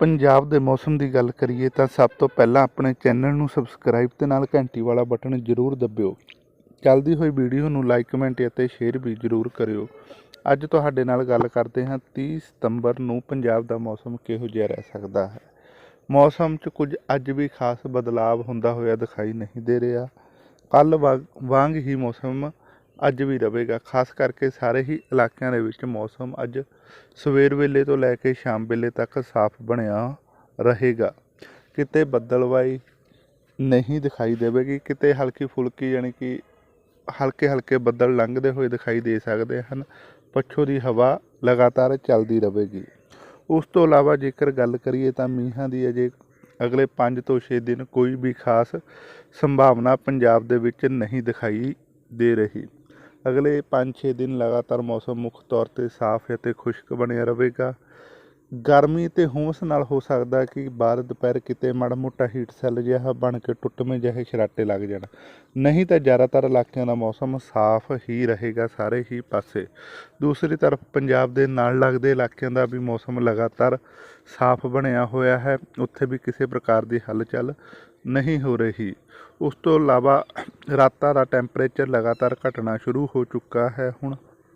ਪੰਜਾਬ ਦੇ ਮੌਸਮ ਦੀ ਗੱਲ ਕਰੀਏ ਤਾਂ ਸਭ ਤੋਂ ਪਹਿਲਾਂ ਆਪਣੇ ਚੈਨਲ ਨੂੰ ਸਬਸਕ੍ਰਾਈਬ ਤੇ ਨਾਲ ਘੰਟੀ ਵਾਲਾ ਬਟਨ ਜ਼ਰੂਰ ਦਬਿਓ। ਚੱਲਦੀ ਹੋਈ ਵੀਡੀਓ ਨੂੰ ਲਾਈਕ, ਕਮੈਂਟ ਅਤੇ ਸ਼ੇਅਰ ਵੀ ਜ਼ਰੂਰ ਕਰਿਓ। ਅੱਜ ਤੁਹਾਡੇ ਨਾਲ ਗੱਲ ਕਰਦੇ ਹਾਂ 30 ਸਤੰਬਰ ਨੂੰ ਪੰਜਾਬ ਦਾ ਮੌਸਮ ਕਿਹੋ ਜਿਹਾ ਰਹਿ ਸਕਦਾ ਹੈ। ਮੌਸਮ 'ਚ ਕੁਝ ਅੱਜ ਵੀ ਖਾਸ ਬਦਲਾਅ ਹੁੰਦਾ ਹੋਇਆ ਦਿਖਾਈ ਨਹੀਂ ਦੇ ਰਿਹਾ। ਕੱਲ ਵਾਂਗ ਹੀ ਮੌਸਮ ਅੱਜ ਵੀ ਰਹੇਗਾ ਖਾਸ ਕਰਕੇ ਸਾਰੇ ਹੀ ਇਲਾਕਿਆਂ ਦੇ ਵਿੱਚ ਮੌਸਮ ਅੱਜ ਸਵੇਰ ਵੇਲੇ ਤੋਂ ਲੈ ਕੇ ਸ਼ਾਮ ਵੇਲੇ ਤੱਕ ਸਾਫ਼ ਬਣਿਆ ਰਹੇਗਾ। ਕਿਤੇ ਬੱਦਲਵਾਈ ਨਹੀਂ ਦਿਖਾਈ ਦੇਵੇਗੀ, ਕਿਤੇ ਹਲਕੀ ਫੁਲਕੀ ਯਾਨੀ ਕਿ ਹਲਕੇ ਹਲਕੇ ਬੱਦਲ ਲੰਘਦੇ ਹੋਏ ਦਿਖਾਈ ਦੇ ਸਕਦੇ ਹਨ, ਪੱਛੋਂ ਦੀ ਹਵਾ ਲਗਾਤਾਰ ਚੱਲਦੀ ਰਹੇਗੀ ਉਸ ਤੋਂ ਇਲਾਵਾ ਜੇਕਰ ਗੱਲ ਕਰੀਏ ਤਾਂ ਮੀਂਹਾਂ ਦੀ ਅਜੇ ਅਗਲੇ 5 ਤੋਂ 6 ਦਿਨ ਕੋਈ ਵੀ ਖਾਸ ਸੰਭਾਵਨਾ ਪੰਜਾਬ ਦੇ ਵਿੱਚ ਨਹੀਂ ਦਿਖਾਈ ਦੇ ਰਹੀ। ਅਗਲੇ 5-6 ਦਿਨ ਲਗਾਤਾਰ ਮੌਸਮ ਮੁੱਖ ਤੌਰ ਤੇ ਸਾਫ਼ ਅਤੇ ਖੁਸ਼ਕ ਬਣਿਆ ਰਹੇਗਾ। ਗਰਮੀ ਤੇ ਹੁੰਮਸ ਨਾਲ ਹੋ ਸਕਦਾ ਕਿ ਬਾਅਦ ਦੁਪਹਿਰ ਕਿਤੇ ਮਾੜਾ ਮੋਟਾ ਹੀਟ ਸੈੱਲ ਜਿਹਾ ਬਣ ਕੇ ਟੁੱਟਵੇਂ ਜਿਹੇ ਸ਼ਰਾਟੇ ਲੱਗ ਜਾਣ। ਨਹੀਂ ਤਾਂ ਜ਼ਿਆਦਾਤਰ ਇਲਾਕਿਆਂ ਦਾ ਮੌਸਮ ਸਾਫ਼ ਹੀ ਰਹੇਗਾ ਸਾਰੇ ਹੀ ਪਾਸੇ। ਦੂਸਰੀ ਤਰਫ ਪੰਜਾਬ ਦੇ ਨਾਲ ਲੱਗਦੇ ਇਲਾਕਿਆਂ ਦਾ ਵੀ ਮੌਸਮ ਲਗਾਤਾਰ ਸਾਫ਼ ਬਣਿਆ ਹੋਇਆ ਹੈ। ਉੱਥੇ ਵੀ ਕਿਸੇ ਪ੍ਰਕਾਰ ਦੀ ਹਲਚਲ ਨਹੀਂ ਹੋ ਰਹੀ। ਉਸ ਤੋਂ ਇਲਾਵਾ ਰਾਤਾਂ ਦਾ ਟੈਂਪਰੇਚਰ ਲਗਾਤਾਰ ਘਟਣਾ ਸ਼ੁਰੂ ਹੋ ਚੁੱਕਾ ਹੈ। ਹੁਣ